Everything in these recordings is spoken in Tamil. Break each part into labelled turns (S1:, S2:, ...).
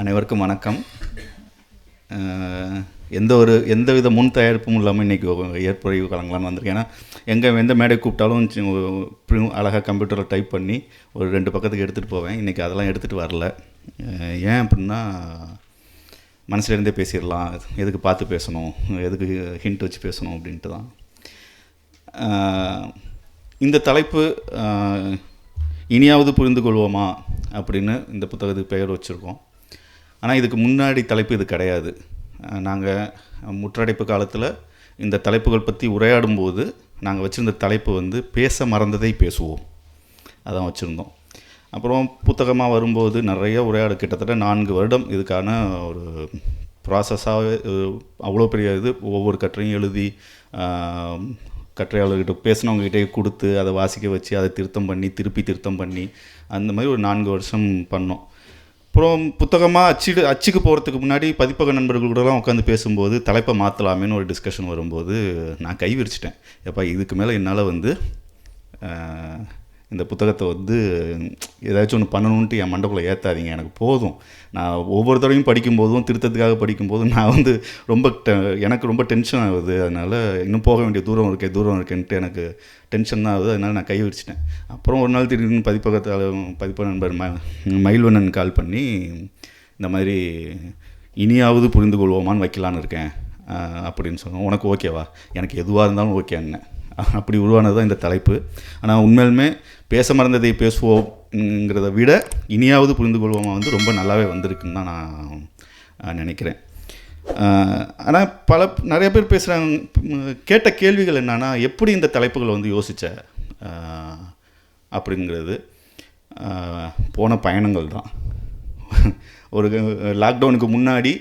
S1: அனைவருக்கும் வணக்கம். எந்த ஒரு எந்த வித முன் தயாரிப்பும் இல்லாமல் இன்றைக்கி ஏற்பொழிவு கலங்கலான்னு வந்திருக்கேன். ஏன்னா எங்கே எந்த மேடை கூப்பிட்டாலும் அழகாக கம்ப்யூட்டரில் டைப் பண்ணி ஒரு ரெண்டு பக்கத்துக்கு எடுத்துகிட்டு போவேன். இன்றைக்கி அதெல்லாம் எடுத்துகிட்டு வரல. ஏன் அப்படின்னா மனசுலேருந்தே பேசிடலாம். எதுக்கு பார்த்து பேசணும்? எதுக்கு ஹிண்ட் வச்சு பேசணும் அப்படின்ட்டு தான். இந்த தலைப்பு இனியாவது புரிந்து கொள்வோமா? அப்படின்னு இந்த புத்தகத்துக்கு பெயர் வச்சுருக்கோம். ஆனால் இதுக்கு முன்னாடி தலைப்பு இது கிடையாது. நாங்கள் முற்றடைப்பு காலத்தில் இந்த தலைப்புகள் பற்றி உரையாடும் போது நாங்கள் வச்சுருந்த தலைப்பு வந்து பேச மறந்ததை பேசுவோம். அதான் வச்சுருந்தோம். அப்புறம் புத்தகமாக வரும்போது நிறைய உரையாடு கிட்டத்தட்ட நான்கு வருடம் இதுக்கான ஒரு ப்ராசஸாகவே அவ்வளோ பெரிய இது ஒவ்வொரு கட்டுரையும் எழுதி கட்டுரையாளர்கிட்ட பேசினவங்ககிட்டே கொடுத்து அதை வாசிக்க வச்சு அதை திருத்தம் பண்ணி திருப்பி திருத்தம் பண்ணி அந்த மாதிரி ஒரு நான்கு வருஷம் பண்ணோம். அப்புறம் புத்தகமாக அச்சிடு அச்சுக்கு போகிறதுக்கு முன்னாடி பதிப்பக நண்பர்கள் கூடலாம் உட்காந்து பேசும்போது தலைப்பை மாற்றலாமேன்னு ஒரு டிஸ்கஷன் வரும்போது நான் கை விரிச்சிட்டேன். எப்பா இதுக்கு மேலே என்னால் வந்து இந்த புத்தகத்தை வந்து ஏதாச்சும் ஒன்று பண்ணணுன்ட்டு என் மண்டக்குள்ளே ஏற்றாதீங்க எனக்கு போதும். நான் ஒவ்வொரு தடவையும் படிக்கும்போதும் திருத்தத்துக்காக படிக்கும்போதும் நான் வந்து ரொம்ப டெ- எனக்கு ரொம்ப டென்ஷன் ஆகுது. அதனால் இன்னும் போக வேண்டிய தூரம் இருக்கே தூரம் இருக்கேன்ட்டு எனக்கு டென்ஷன் தான் ஆகுது. அதனால் நான் கை விரிச்சிட்டேன் அப்புறம் ஒரு நாள் திடீர்னு பதிப்பகத்தால் பதிப்பக நண்பர் ம மயில்வண்ணன் கால் பண்ணி இந்த மாதிரி இனியாவது புரிந்து கொள்வோமான்னு வைக்கலான்னு இருக்கேன். அப்படின்னு சொன்னோம். உனக்கு ஓகேவா? எனக்கு எதுவாக இருந்தாலும் ஓகே அப்படி உருவானது தான் இந்த தலைப்பு. ஆனால் உண்மையிலுமே பேச மறந்ததை பேசுவோம்ங்கிறத விட இனியாவது புரிந்து கொள்வோமா வந்து ரொம்ப நல்லாவே வந்திருக்குன்னு தான் நான் நினைக்கிறேன். ஆனால் பல நிறைய பேர் பேசுகிறாங்க கேட்ட கேள்விகள் என்னன்னா எப்படி இந்த தலைப்புகளை வந்து யோசித்த அப்படிங்கிறது. போன பயணங்கள் தான். ஒரு லாக்டவுனுக்கு முன்னாடி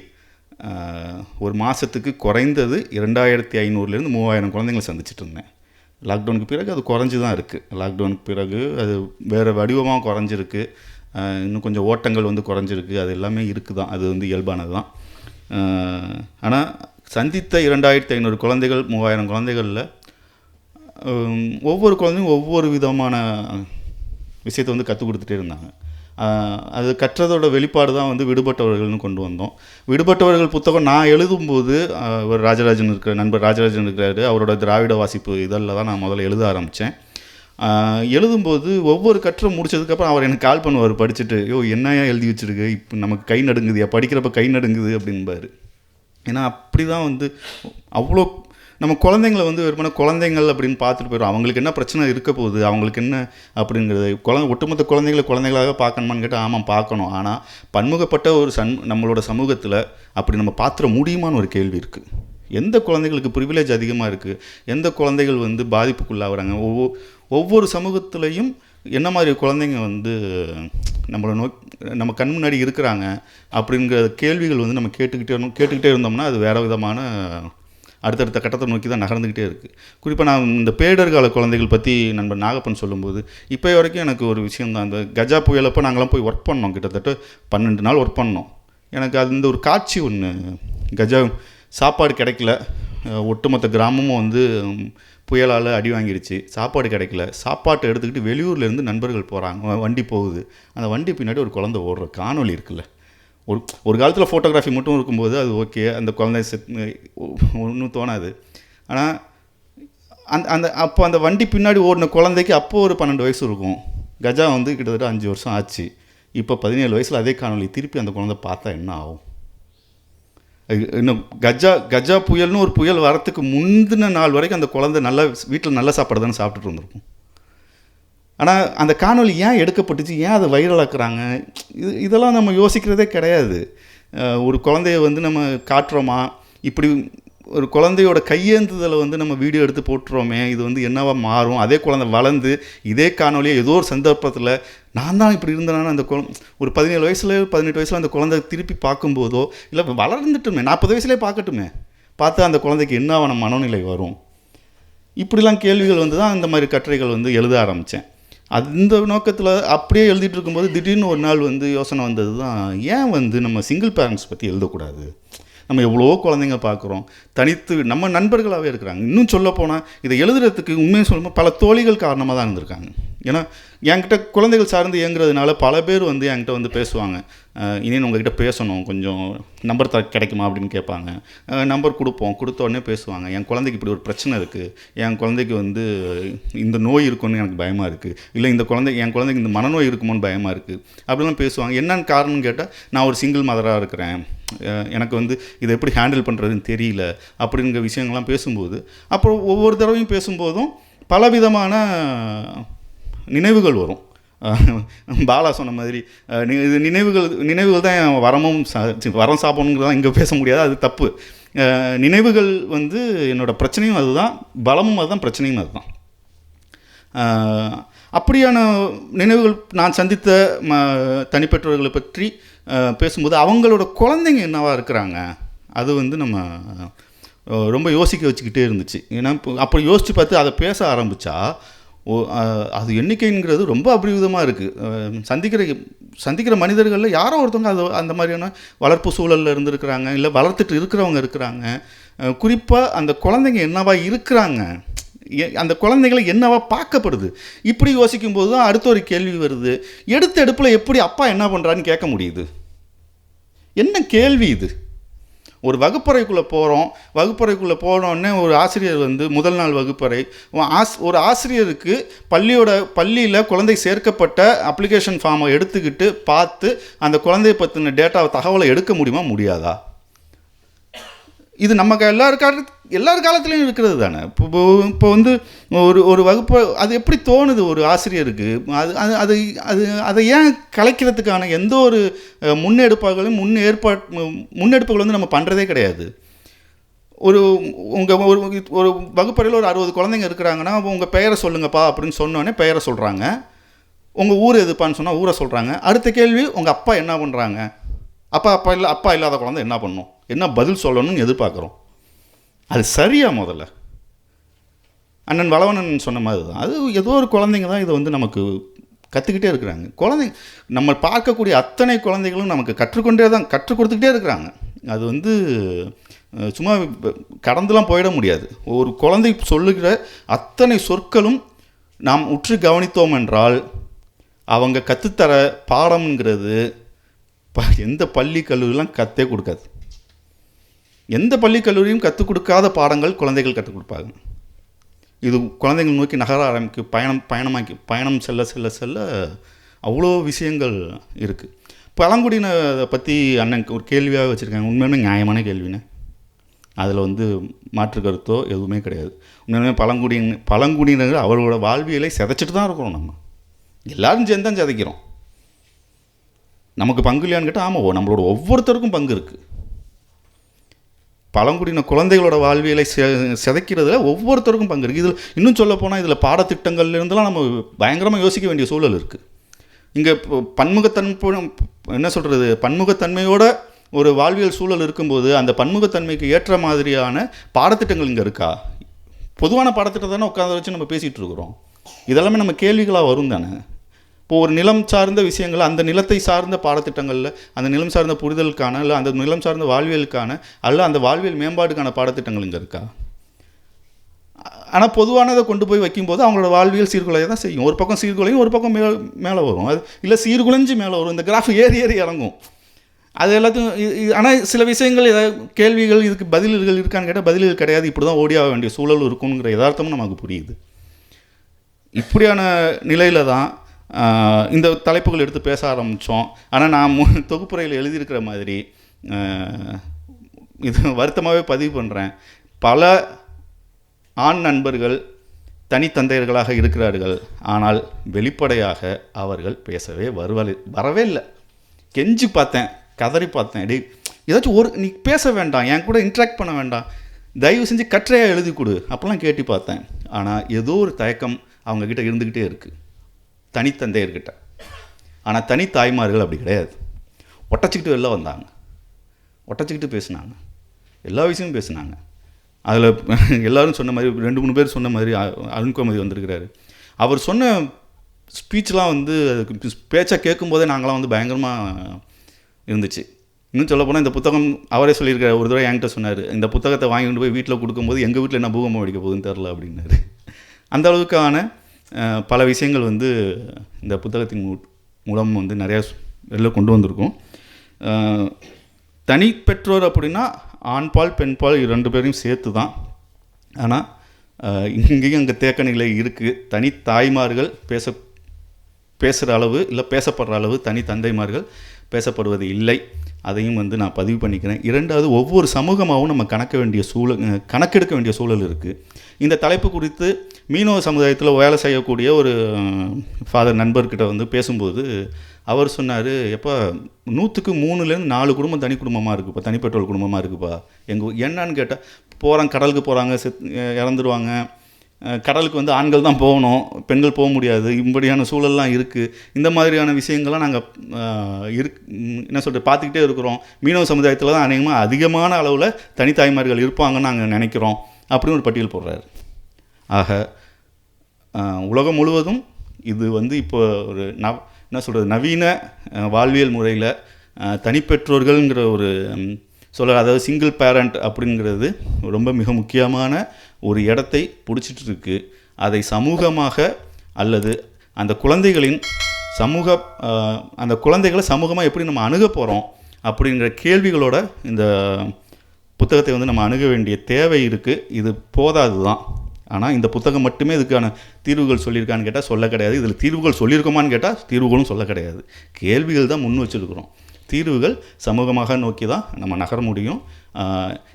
S1: ஒரு மாதத்துக்கு குறைந்தது இரண்டாயிரத்தி ஐநூறுலேருந்து மூவாயிரம் குழந்தைங்களை சந்திச்சிட்டு இருந்தேன். லாக்டவுனுக்கு பிறகு அது குறைஞ்சி தான் இருக்குது லாக்டவுனுக்கு பிறகு அது வேறு வடிவமாக குறைஞ்சிருக்கு. இன்னும் கொஞ்சம் ஓட்டங்கள் வந்து குறைஞ்சிருக்கு. அது எல்லாமே இருக்குது தான் அது வந்து இயல்பானது தான் ஆனால் சந்தித்த இரண்டாயிரத்தி ஐநூறு குழந்தைகள் மூவாயிரம் குழந்தைகளில் ஒவ்வொரு குழந்தையும் ஒவ்வொரு விதமான விஷயத்தை வந்து கற்றுக் கொடுத்துட்டே இருந்தாங்க. அது கற்றதோட வெளிப்பாடு தான் வந்து விடுபட்டவர்கள்னு கொண்டு வந்தோம். விடுபட்டவர்கள் புத்தகம் நான் எழுதும்போது ஆஹ், ஒரு ராஜராஜன் இருக்கிற நண்பர் ராஜராஜன் இருக்கிறாரு. அவரோட திராவிட வாசிப்பு இதெல்லாம் தான் நான் முதல்ல எழுத ஆரம்பித்தேன் எழுதும்போது ஒவ்வொரு கற்றம் முடிச்சதுக்கப்புறம் அவர் எனக்கு கால் பண்ணுவார் படிச்சுட்டு ஐயோ என்னையா எழுதி வச்சிருக்கு? இப்போ நமக்கு கை நடுங்குதுயா படிக்கிறப்ப கை நடுங்குது அப்படின்பாரு. ஏன்னா அப்படி தான் வந்து அவ்வளோ நம்ம குழந்தைங்கள வந்து வெறுமனே குழந்தைங்கள் அப்படின்னு பார்த்துட்டு போயிடும் அவங்களுக்கு என்ன பிரச்சனை இருக்க போகுது? அவங்களுக்கு என்ன அப்படிங்கிறது? குழந்தை ஒட்டுமொத்த குழந்தைகளை குழந்தைகளாக பார்க்கணுமான்னு கேட்டால் ஆமாம் பார்க்கணும். ஆனால் பன்முகப்பட்ட ஒரு சன் நம்மளோட சமூகத்தில் அப்படி நம்ம பார்த்துட முடியுமான்னு ஒரு கேள்வி இருக்குது எந்த குழந்தைகளுக்கு ப்ரிவிலேஜ் அதிகமாக இருக்குது எந்த குழந்தைகள் வந்து பாதிப்புக்குள்ளாகிறாங்க? ஒவ்வொரு ஒவ்வொரு சமூகத்துலேயும் என்ன மாதிரி குழந்தைங்க வந்து நம்மளை நோக் நம்ம கண் முன்னாடி இருக்கிறாங்க? அப்படிங்கிற கேள்விகள் வந்து நம்ம கேட்டுக்கிட்டே இருந்தோம் கேட்டுக்கிட்டே இருந்தோம்னா அது வேறு விதமான அடுத்தடுத்த கட்டத்தை நோக்கி தான் நகர்ந்துக்கிட்டே இருக்குது குறிப்பாக நான் இந்த பேடர் கால குழந்தைகள் பற்றி நண்பர் நாகப்பன் சொல்லும்போது இப்போ வரைக்கும் எனக்கு ஒரு விஷயம் தான். அந்த கஜா புயலப்போ நாங்களாம் போய் ஒர்க் பண்ணோம். கிட்டத்தட்ட பன்னெண்டு நாள் ஒர்க் பண்ணோம். எனக்கு அது இந்த ஒரு காட்சி ஒன்று கஜா சாப்பாடு கிடைக்கல. ஒட்டுமொத்த கிராமமும் வந்து புயலால் அடி வாங்கிடுச்சு சாப்பாடு கிடைக்கல. சாப்பாட்டை எடுத்துக்கிட்டு வெளியூர்லேருந்து நண்பர்கள் போகிறாங்க வண்டி போகுது. அந்த வண்டி பின்னாடி ஒரு குழந்தை ஓடுற காணொலி இருக்குல்ல. ஒரு ஒரு காலத்தில் ஃபோட்டோகிராஃபி மட்டும் இருக்கும்போது அது ஓகே அந்த குழந்தை செத் ஒன்றும் தோணாது. ஆனால் அந்த அந்த அப்போ அந்த வண்டி பின்னாடி ஓடின குழந்தைக்கு அப்போ ஒரு பன்னெண்டு வயசு இருக்கும். கஜா வந்து கிட்டத்தட்ட அஞ்சு வருஷம் ஆச்சு. இப்போ பதினேழு வயசில் அதே காணொளி திருப்பி அந்த குழந்தை பார்த்தா என்ன ஆகும்? இன்னும் கஜா கஜா புயல்னு ஒரு புயல் வரத்துக்கு முந்தின நாள் வரைக்கும் அந்த குழந்தை நல்லா வீட்டில் நல்ல சாப்பாடு தானே சாப்பிட்டுட்டு இருந்திருக்கும். ஆனால் அந்த காணொளி ஏன் எடுக்கப்பட்டுச்சு? ஏன் அதை வைரலாக்குறாங்க? இது இதெல்லாம் நம்ம யோசிக்கிறதே கிடையாது. ஒரு குழந்தைய வந்து நம்ம காட்டுறோமா? இப்படி ஒரு குழந்தையோட கையேந்துதலை வந்து நம்ம வீடியோ எடுத்து போட்டுறோமே இது வந்து என்னவா மாறும்? அதே குழந்தை வளர்ந்து இதே காணொலியை ஏதோ ஒரு சந்தர்ப்பத்தில் நான் தான் இப்படி இருந்தேனா அந்த குழ ஒரு பதினேழு வயசுல பதினெட்டு வயசில் அந்த குழந்தை திருப்பி பார்க்கும்போதோ இல்லை வளர்ந்துட்டுமே நாற்பது வயசுலேயே பார்க்கட்டுமே பார்த்தா அந்த குழந்தைக்கு என்னவான மனநிலை வரும்? இப்படிலாம் கேள்விகள் வந்து தான் இந்த மாதிரி கட்டுரைகள் வந்து எழுத ஆரம்பித்தேன் அந்த நோக்கத்தில் அப்படியே எழுதிட்டு இருக்கும்போது திடீர்னு ஒரு நாள் வந்து யோசனை வந்தது தான் ஏன் வந்து நம்ம சிங்கிள் பேரண்ட்ஸ் பற்றி எழுதக்கூடாது? நம்ம எவ்வளோ குழந்தைங்க பார்க்குறோம் தனித்து நம்ம நண்பர்களாகவே இருக்கிறாங்க. இன்னும் சொல்லப்போனால் இதை எழுதுறதுக்கு உண்மையை சொல்லும்போது பல தோழிகள் காரணமாக தான் இருந்திருக்காங்க. ஏன்னா என்கிட்ட குழந்தைகள் சார்ந்து இயங்குறதுனால பல பேர் வந்து என்கிட்ட வந்து பேசுவாங்க. அஹ் இனி உங்ககிட்ட பேசணும் கொஞ்சம் நம்பர் த கிடைக்குமா அப்படின்னு கேட்பாங்க. நம்பர் கொடுப்போம் கொடுத்த உடனே பேசுவாங்க. என் குழந்தைக்கு இப்படி ஒரு பிரச்சனை இருக்குது என் குழந்தைக்கு வந்து இந்த நோய் இருக்குன்னு எனக்கு பயமாக இருக்குது இல்லை இந்த குழந்தை என் குழந்தைக்கு இந்த மனநோய் இருக்குமோன்னு பயமாக இருக்குது அப்படிலாம் பேசுவாங்க. என்னென்னு காரணம்னு கேட்டால் நான் ஒரு சிங்கிள் மதராக இருக்கிறேன். எனக்கு வந்து இதை எப்படி ஹேண்டில் பண்ணுறதுன்னு தெரியல அப்படிங்கிற விஷயங்கள்லாம் பேசும்போது அப்புறம் ஒவ்வொரு தடவையும் பேசும்போதும் பலவிதமான நினைவுகள் வரும். பாலா சொன்ன மாதிரி இது நினைவுகள் நினைவுகள் தான் என் வரமும் சா- வரம் சாப்பிடணுங்கிறதான் இங்கே பேச முடியாது அது தப்பு. நினைவுகள் வந்து என்னோடய பிரச்சனையும் அதுதான் பலமும் அதுதான் பிரச்சனையும் அதுதான். அப்படியான நினைவுகள் நான் சந்தித்த ம தனிப்பெற்றவர்களை பற்றி பேசும்போது அவங்களோட குழந்தைங்க என்னவாக இருக்கிறாங்க அது வந்து நம்ம ரொம்ப யோசிக்க வச்சுக்கிட்டே இருந்துச்சு. ஏன்னா இப்போ அப்படி யோசித்து பார்த்து அதை பேச ஆரம்பித்தா அது எண்ணிக்கைங்கிறது ரொம்ப அபரிவிதமாக இருக்குது சந்திக்கிற சந்திக்கிற மனிதர்களில் யாரோ ஒருத்தவங்க அது அந்த மாதிரியான வளர்ப்பு சூழலில் இருந்துருக்கிறாங்க இல்லை வளர்த்துட்டு இருக்கிறவங்க இருக்கிறாங்க. குறிப்பாக அந்த குழந்தைங்க என்னவா இருக்கிறாங்க? எ- அந்த குழந்தைகளை என்னவா பார்க்கப்படுது? இப்படி யோசிக்கும்போது தான் அடுத்த ஒரு கேள்வி வருது. எடுத்த எடுப்பில் எப்படி அப்பா என்ன பண்ணுறான்னு கேட்க முடியுது? என்ன கேள்வி இது? ஒரு வகுப்பறைக்குள்ளே போகிறோம் வகுப்பறைக்குள்ளே போனோடனே ஒரு ஆசிரியர் வந்து முதல் நாள் வகுப்பறை. ஆஸ் ஒரு ஆசிரியருக்கு பள்ளியோட பள்ளியில் குழந்தை சேர்க்கப்பட்ட அப்ளிகேஷன் ஃபார்மை எடுத்துக்கிட்டு பார்த்து அந்த குழந்தையை பற்றின டேட்டாவை தகவலை எடுக்க முடியுமா? முடியாதா? இது நம்ம எல்லார் கால எல்லார் காலத்துலேயும் இருக்கிறது தானே. இப்போ இப்போ- வந்து ஒரு ஒரு வகுப்பு அது எப்படி தோணுது ஒரு ஆசிரியருக்கு? அது அது அது அது அதை ஏன் கலைக்கிறதுக்கான எந்த ஒரு முன்னெடுப்புகளும் முன் ஏற்பாட் முன்னெடுப்புகள் வந்து நம்ம பண்ணுறதே கிடையாது. ஒரு உங்கள் ஒரு ஒரு வகுப்பறையில் ஒரு அறுபது குழந்தைங்க இருக்கிறாங்கன்னா உங்கள் பெயரை சொல்லுங்கப்பா அப்படின்னு சொன்னோடனே பெயரை சொல்கிறாங்க உங்கள் ஊர் எதுப்பான்னு சொன்னால் ஊரை சொல்கிறாங்க அடுத்த கேள்வி உங்கள் அப்பா என்ன பண்ணுறாங்க அப்பா அப்பா இல்லை அப்பா இல்லாத குழந்தை என்ன பண்ணும்? என்ன பதில் சொல்லணும்னு எதிர்பார்க்குறோம். அது சரியா முதல்ல. அண்ணன் வளவனன் சொன்ன மாதிரி தான். அது ஏதோ ஒரு குழந்தைங்க தான் இதை வந்து நமக்கு கற்றுக்கிட்டே இருக்கிறாங்க. குழந்தை நம்ம பார்க்கக்கூடிய அத்தனை குழந்தைகளும் நமக்கு கற்றுக்கொண்டே தான் கற்றுக் கொடுத்துக்கிட்டே இருக்கிறாங்க. அது வந்து சும்மா கடந்துலாம் போயிட முடியாது. ஒரு குழந்தை சொல்லுகிற அத்தனை சொற்களும் நாம் உற்று கவனித்தோம் என்றால் அவங்க கற்றுத்தர பாடம்ங்கிறது எந்த பள்ளி கல்லூரிலாம் கற்றே கொடுக்காது. எந்த பள்ளி கல்லூரியும் கற்றுக் கொடுக்காத பாடங்கள் குழந்தைகள் கற்றுக் கொடுப்பாங்க. இது குழந்தைகள் நோக்கி நகர ஆரம்பிக்கு பயணம் பயணமாக்கி பயணம் செல்ல செல்ல செல்ல அவ்வளோ விஷயங்கள் இருக்குது பழங்குடியினரை பற்றி அண்ணன் ஒரு கேள்வியாக வச்சுருக்காங்க. உண்மையுமே நியாயமான கேள்வின்னு. அதில் வந்து மாற்று கருத்தோ எதுவுமே கிடையாது. உண்மையுமே பழங்குடியின பழங்குடியினர் அவர்களோட வாழ்வியலை சிதைச்சிட்டு தான் இருக்கிறோம் நம்ம. எல்லாரும் சேர்ந்து தான் சிதைக்கிறோம். நமக்கு பங்கு இல்லையான்னு கேட்டால் ஆமாம் ஓ, நம்மளோட ஒவ்வொருத்தருக்கும் பங்கு இருக்குது பழங்குடியின குழந்தைகளோட வாழ்வியலை செ சிதைக்கிறதுல ஒவ்வொருத்தருக்கும் பங்கு இருக்குது இதில் இன்னும் சொல்ல போனால் இதில் பாடத்திட்டங்கள்லேருந்துலாம் நம்ம பயங்கரமாக யோசிக்க வேண்டிய சூழல் இருக்குது இங்கே பன்முகத்தன்மை என்ன சொல்கிறது பன்முகத்தன்மையோட ஒரு வாழ்வியல் சூழல் இருக்கும்போது அந்த பன்முகத்தன்மைக்கு ஏற்ற மாதிரியான பாடத்திட்டங்கள் இங்கே இருக்கா? பொதுவான பாடத்திட்டத்தை தானே உட்காந்து வச்சு நம்ம பேசிகிட்டு இருக்கிறோம். இதெல்லாமே நம்ம கேள்விகளாக வரும் தானே? இப்போ ஒரு நிலம் சார்ந்த விஷயங்கள் அந்த நிலத்தை சார்ந்த பாடத்திட்டங்களில் அந்த நிலம் சார்ந்த புரிதலுக்கான இல்லை அந்த நிலம் சார்ந்த வாழ்வியலுக்கான அல்ல அந்த வாழ்வியல் மேம்பாடுக்கான பாடத்திட்டங்கள் இங்கே இருக்கா? ஆனால் பொதுவானதை கொண்டு போய் வைக்கும்போது அவங்களோட வாழ்வியல் சீர்குலையை தான் செய்யும். ஒரு பக்கம் சீர்குலையும் ஒரு பக்கம் மேல் மேலே வரும். அது இல்லை சீர்குலைஞ்சு மேலே வரும். இந்த கிராஃப் ஏறி ஏறி இறங்கும். அது எல்லாத்தையும் ஆனால் சில விஷயங்கள் ஏதாவது கேள்விகள் இதுக்கு பதில்கள் இருக்கான்னு கேட்டால் பதில்கள் கிடையாது. இப்படி தான் ஓடி ஆக வேண்டிய சூழல் இருக்குங்கிற யதார்த்தமும் நமக்கு புரியுது. இப்படியான நிலையில் தான் இந்த தலைப்புகள் எடுத்து பேச ஆரம்பித்தோம் ஆனால் நான் மு- தொகுப்புரையில் எழுதியிருக்கிற மாதிரி இது வருத்தமாகவே பதிவு பண்ணுறேன் பல ஆண் நண்பர்கள் தனித்தந்தையர்களாக இருக்கிறார்கள். ஆனால் வெளிப்படையாக அவர்கள் பேசவே வருவலை வரவே இல்லை. கெஞ்சி பார்த்தேன் கதறி பார்த்தேன். டி ஏதாச்சும் ஒரு நீ பேச வேண்டாம் என் கூட இன்ட்ராக்ட் பண்ண வேண்டாம். தயவு செஞ்சு கற்றையாக எழுதி கொடு. அப்போல்லாம் கேட்டு பார்த்தேன். ஆனால் ஏதோ ஒரு தயக்கம் அவங்கக்கிட்ட இருந்துக்கிட்டே இருக்குது தனித்தந்தையர்கிட்ட. ஆனால் தனி தாய்மார்கள் அப்படி கிடையாது. ஒட்டச்சிக்கிட்டு வெளில வந்தாங்க. ஒட்டச்சிக்கிட்டு பேசுனாங்க. எல்லா விஷயமும் பேசுனாங்க. அதில் எல்லோரும் சொன்ன மாதிரி ரெண்டு மூணு பேர் சொன்ன மாதிரி அருண்குமதி வந்திருக்கிறாரு. அவர் சொன்ன ஸ்பீச்லாம் வந்து அதுக்கு பேச்சை கேட்கும்போதே நாங்களாம் வந்து பயங்கரமாக இருந்துச்சு. இன்னும் சொல்ல போனால் இந்த புத்தகம் அவரே சொல்லியிருக்காரு. ஒரு தடவை என்கிட்ட சொன்னார் இந்த புத்தகத்தை வாங்கிட்டு போய் வீட்டில் கொடுக்கும்போது எங்கள் வீட்டில் என்ன பூகம்பம் அடிக்க போகுதுன்னு தெரில அப்படின்னாரு. அந்த அளவுக்கான பல விஷயங்கள் வந்து இந்த புத்தகத்தின் மூ- மூலம் வந்து நிறையா வெளில கொண்டு வந்திருக்கோம். தனி பெற்றோர் அப்படின்னா ஆண்பால் பெண்பால் ரெண்டு பேரையும் சேர்த்து தான் ஆனால் இங்கேயும் அங்கே தேக்க நிலை இருக்குது தனி தாய்மார்கள் பேச பேசுகிற அளவு இல்லை பேசப்படுற அளவு தனி தந்தைமார்கள் பேசப்படுவது இல்லை. அதையும் வந்து நான் பதிவு பண்ணிக்கிறேன். இரண்டாவது ஒவ்வொரு சமூகமாகவும் நம்ம கணக்க வேண்டிய சூழல் கணக்கெடுக்க வேண்டிய சூழல் இருக்குது இந்த தலைப்பு குறித்து மீனவ சமுதாயத்தில் வேலை செய்யக்கூடிய ஒரு ஃபாதர் நண்பர்கிட்ட வந்து பேசும்போது அவர் சொன்னார் எப்போ நூற்றுக்கு மூணுலேருந்து நாலு குடும்பம் தனி குடும்பமாக இருக்குப்பா தனிப்பெற்றோர் குடும்பமாக இருக்குப்பா. எங்கள் என்னன்னு கேட்டால் போகிறாங்க கடலுக்கு போகிறாங்க செத் இறந்துருவாங்க. கடலுக்கு வந்து ஆண்கள் தான் போகணும் பெண்கள் போக முடியாது இப்படியான சூழல்லாம் இருக்குது இந்த மாதிரியான விஷயங்கள்லாம் நாங்கள் இருக் என்ன சொல்கிறது பார்த்துக்கிட்டே இருக்கிறோம். மீனவ சமுதாயத்தில் தான் அநேகமாக அதிகமான அளவில் தனித்தாய்மார்கள் இருப்பாங்கன்னு நாங்கள் நினைக்கிறோம் அப்படின்னு ஒரு பட்டியல் போடுறாரு. ஆக உலகம் முழுவதும் இது வந்து இப்போ ஒரு நவ் என்ன சொல்கிறது நவீன வாழ்வியல் முறையில் தனிப்பெற்றோர்கள்ங்கிற ஒரு சொல்ல அதாவது சிங்கிள் பேரண்ட் அப்படிங்கிறது ரொம்ப மிக முக்கியமான ஒரு இடத்தை பிடிச்சிட்டு இருக்கு அதை சமூகமாக அல்லது அந்த குழந்தைகளின் சமூக அந்த குழந்தைகளை சமூகமாக எப்படி நம்ம அணுக போகிறோம் அப்படிங்கிற கேள்விகளோட இந்த புத்தகத்தை வந்து நம்ம அணுக வேண்டிய தேவை இருக்குது இது போதாது தான் ஆனால் இந்த புத்தகம் மட்டுமே இதுக்கான தீர்வுகள் சொல்லியிருக்கான்னு கேட்டால் சொல்ல கிடையாது. இதில் தீர்வுகள் சொல்லியிருக்கோமான்னு கேட்டால் தீர்வுகளும் சொல்ல கிடையாது. கேள்விகள் தான் முன் வச்சுருக்கிறோம். தீர்வுகள் சமூகமாக நோக்கி தான் நம்ம நகர முடியும்.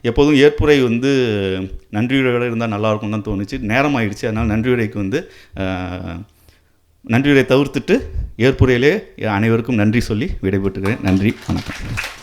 S1: எப்போதும் ஏற்புரை வந்து நன்றியுரையோட இருந்தால் நல்லாயிருக்கும் தான் தோணுச்சு. நேரம் ஆயிடுச்சு அதனால் நன்றியுரைக்கு வந்து நன்றியுரை தவிர்த்துட்டு ஏற்புரையிலே அனைவருக்கும் நன்றி சொல்லி விடைபெற்றுக்கிறேன். நன்றி. வணக்கம்.